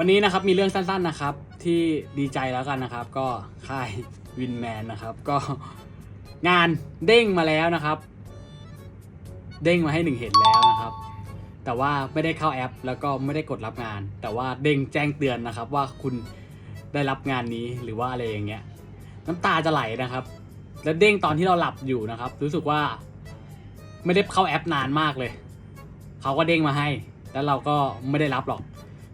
วันนี้นะครับมีเรื่องสั้นๆนะครับ ที่ดีใจแล้วกันนะครับ ก็ค่ายวินแมนนะครับ ก็งานเด้งมาแล้วนะครับ เด้งมาให้หนึ่งเห็นแล้วนะครับ แต่ว่าไม่ได้เข้าแอป แล้วก็ไม่ได้กดรับงาน แต่ว่าเด้งแจ้งเตือนนะครับ ว่าคุณได้รับงานนี้หรือว่าอะไรอย่างเงี้ย น้ำตาจะไหลนะครับ แล้วเด้งตอนที่เราหลับอยู่นะครับ รู้สึกว่าไม่ได้เข้าแอปนานมากเลยเขาก็เด้งมาให้ แล้วเราก็ไม่ได้รับหรอก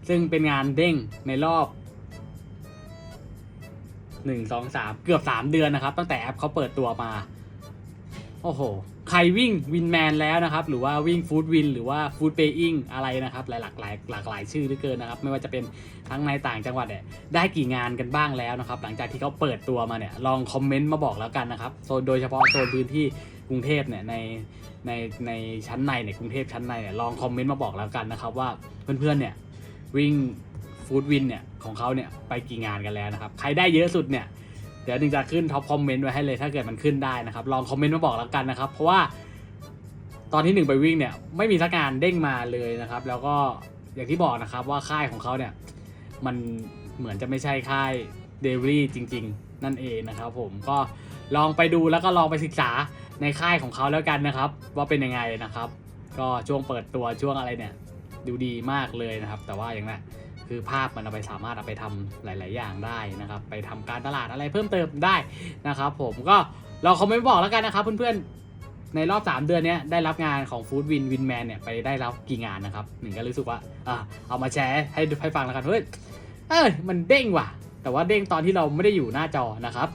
ซึ่งเป็นงานเด้งในรอบหนึ่งสองสามเกือบสามเดือนนะครับ ตั้งแต่แอปเขาเปิดตัวมา โอ้โห ใครวิ่งวินแมนแล้วนะครับ หรือว่าวิ่งฟู้ดวินหรือว่าฟู้ดเ a ย์อิงอะไรนะครับ หลายหลากหลายหลากหลายชื่อเหลือเกินนะครับ ไม่ว่าจะเป็นทั้งในต่างจังหวัดเนี่ยได้กี่งานกันบ้างแล้วนะครับ หลังจากที่เขาเปิดตัวมาเนี่ยลองคอมเมนต์มาบอกแล้วกันนะครับโซนโดยเฉพาะโซนพื้นที่กรุงเทพเนี่ยในในในชั้นในเนี่ยกรุงเทพชั้นในเนี่ยลองคอมเมนต์มาบอกแล้วกันนะครับว่าเพื่อนๆเนี่ย วิ่งฟู้ดวินเนี่ยของเขาเนี่ยไปกี่งานกันแล้วนะครับ ใครได้เยอะสุดเนี่ยเดี๋ยวหนึ่งจะขึ้นท็อปคอมเมนต์ไว้ให้เลยถ้าเกิดมันขึ้นได้นะครับ ลองคอมเมนต์มาบอกแล้วกันนะครับ เพราะว่าตอนที่หนึ่งไปวิ่งเนี่ยไม่มีสักงานเด้งมาเลยนะครับ แล้วก็อย่างที่บอกนะครับว่าค่ายของเขาเนี่ยมันเหมือนจะไม่ใช่ค่ายเดลี่จริง ๆ นั่นเองนะครับ ผมก็ลองไปดูแล้วก็ลองไปศึกษาในค่ายของเขาแล้วกันนะครับ ว่าเป็นยังไงนะครับ ก็ช่วงเปิดตัวช่วงอะไรเนี่ย ดูดีมากเลยนะครับ แต่ว่าอย่างนั้นคือภาพมันเอาไปสามารถเอาไปทำหลาย ๆ อย่างได้นะครับ ไปทำการตลาดอะไรเพิ่มเติมได้นะครับ ผมก็เราคอมเมนต์บอกแล้วกันนะครับ เพื่อน ๆ ในรอบ 3 เดือนนี้ได้รับงานของฟู้ดวินวินแมนเนี่ยไปได้รับกี่งานนะครับหนึ่งก็รู้สึกว่าอ่าเอามาแชร์ให้ให้ฟังแล้วกันเฮ้ยเอ้ยมันเด้งว่ะ แต่ว่าเด้งตอนที่เราไม่ได้อยู่หน้าจอนะครับ